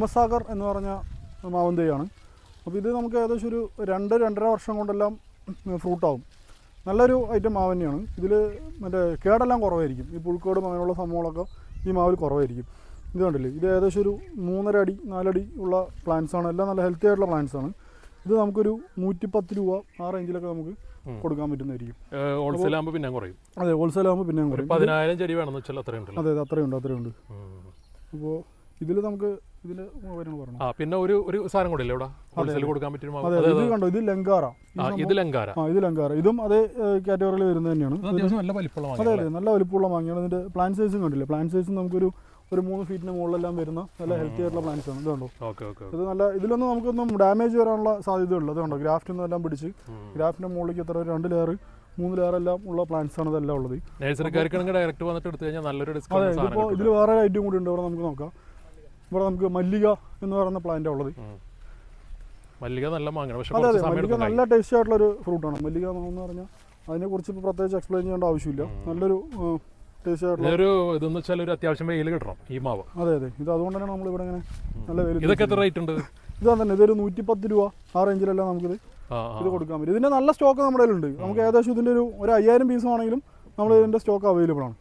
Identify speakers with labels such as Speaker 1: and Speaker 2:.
Speaker 1: ഹിമസാഗർ എന്ന് പറഞ്ഞ മാവും തൈയാണ്. അപ്പോൾ ഇത് നമുക്ക് ഏകദേശം ഒരു രണ്ട് രണ്ടര വർഷം കൊണ്ടെല്ലാം ഫ്രൂട്ടാവും. നല്ലൊരു ഐറ്റം മാവ് തന്നെയാണ്. ഇതിൽ മറ്റേ കേടെല്ലാം കുറവായിരിക്കും. ഈ പുഴുക്കോടും അങ്ങനെയുള്ള സംഭവങ്ങളൊക്കെ ഈ മാവിൽ കുറവായിരിക്കും. ഇത് കണ്ടില്ലേ? ഇത് ഏകദേശം ഒരു മൂന്നര അടി നാലടി ഉള്ള പ്ലാന്റ്സ് ആണ്. എല്ലാം നല്ല ഹെൽത്തി ആയിട്ടുള്ള പ്ലാന്റ്സ് ആണ്. ഇത് നമുക്കൊരു നൂറ്റിപ്പത്ത് രൂപ ആ റേഞ്ചിലൊക്കെ നമുക്ക് കൊടുക്കാൻ പറ്റുന്നതായിരിക്കും.
Speaker 2: ഹോൾസെയിൽ ആകുമ്പോൾ പിന്നെ കുറയും.
Speaker 1: അതെ ഹോൾസെയിൽ ആകുമ്പോൾ പിന്നെ കുറയും.
Speaker 2: പതിനായിരം ചെടി വേണമെന്ന് വെച്ചാൽ
Speaker 1: അതെ അത്രയുണ്ട് അത്രയുണ്ട് അപ്പോൾ ഇതിൽ നമുക്ക് ഇതിൽ
Speaker 2: ആ പിന്നെ ഒരു ഒരു സാധനം കൂടെ ഇവിടെ? ഹോൾസെയിൽ കൊടുക്കാൻ പറ്റും.
Speaker 1: കണ്ടോ? ഇത് ലങ്കാറ.
Speaker 2: ആ ഇത് ലങ്കാര
Speaker 1: ആ ഇത് ലങ്കാറ. ഇതും അതേ കാറ്റഗറിയിൽ വരുന്നത് തന്നെയാണ്.
Speaker 2: നല്ല വലിപ്പമുള്ള
Speaker 1: അതെ അതെ നല്ല വലിപ്പമുള്ള മാങ്ങയാണ്. ഇതിന്റെ പ്ലാന്റ് സൈസും കണ്ടില്ലേ? പ്ലാന്റ് സൈസും നമുക്കൊരു ഒരു മൂന്ന് ഫീറ്റിന് മുകളിലെല്ലാം വരുന്ന നല്ല ഹെൽത്തി ആയിട്ടുള്ള പ്ലാന്റ്സ് ആണ്. ഇതുണ്ടോ കണ്ടോ?
Speaker 2: ഓക്കെ ഓക്കെ
Speaker 1: ഇത് നല്ല ഇതിലൊന്നും നമുക്കൊന്നും ഡാമേജ് വരാനുള്ള സാധ്യതയുള്ളൂ. അതുകൊണ്ടോ കണ്ടോ? ഗ്രാഫ്റ്റ് ഒന്നും എല്ലാം പിടിച്ച് ഗ്രാഫ്റ്റിന്റെ മുകളിലേക്ക് എത്ര രണ്ട് ലെയർ മൂന്ന് ലെയർ എല്ലാം ഉള്ള പ്ലാന്റ്സ് ആണ് ഇതെല്ലാം ഉള്ളത്.
Speaker 2: ഡയറക്റ്റ് വന്നിട്ട് എടുത്തു കഴിഞ്ഞാൽ നല്ലൊരു ഡിസ്കൗണ്ട്
Speaker 1: ഇതിൽ വേറെ ഐറ്റം കൂടി ഉണ്ട്. ഇവിടെ നമുക്ക് നോക്കാം. ഇവിടെ നമുക്ക് മല്ലിക എന്ന് പറയുന്ന പ്ലാന്റാണ് ഉള്ളത്.
Speaker 2: മല്ലിക നല്ല മാങ്ങണം പക്ഷെ
Speaker 1: അതെ അതെ. മല്ലിക നല്ല ടേസ്റ്റി ആയിട്ടുള്ള ഒരു ഫ്രൂട്ടാണ് മല്ലിക എന്ന് പറഞ്ഞാൽ അതിനെക്കുറിച്ച് ഇപ്പോൾ പ്രത്യേകിച്ച് എക്സ്പ്ലെയിൻ ചെയ്യേണ്ട ആവശ്യമില്ല. നല്ലൊരു ടേസ്റ്റി ആയിട്ടുള്ള
Speaker 2: ഇതൊരു ഇതെന്ന് വെച്ചാൽ ഒരു അത്യാവശ്യം വെയിൽ കിട്ടണം ഈ മാവ്.
Speaker 1: അതെ അതെ. ഇത് അതുകൊണ്ട് തന്നെ നമ്മൾ ഇവിടെ ഇങ്ങനെ നല്ല വെയിൽ
Speaker 2: ഇതൊക്കെ എത്ര റേറ്റ് ഉണ്ട്?
Speaker 1: ഇതാ തന്നെ ഇതൊരു നൂറ്റിപ്പത്ത് രൂപ. ആ റേഞ്ചിലെല്ലാം നമുക്കിത്. ഇത് കൊടുക്കാൻ പറ്റും. ഇതിന്റെ നല്ല സ്റ്റോക്ക് നമ്മുടെ കയ്യിലുണ്ട്. നമുക്ക് ഏകദേശം ഇതിന്റെ ഒരു ഒരു അയ്യായിരം പീസ് ആണെങ്കിലും നമ്മൾ ഇതിന്റെ സ്റ്റോക്ക് അവൈലബിൾ ആണ്.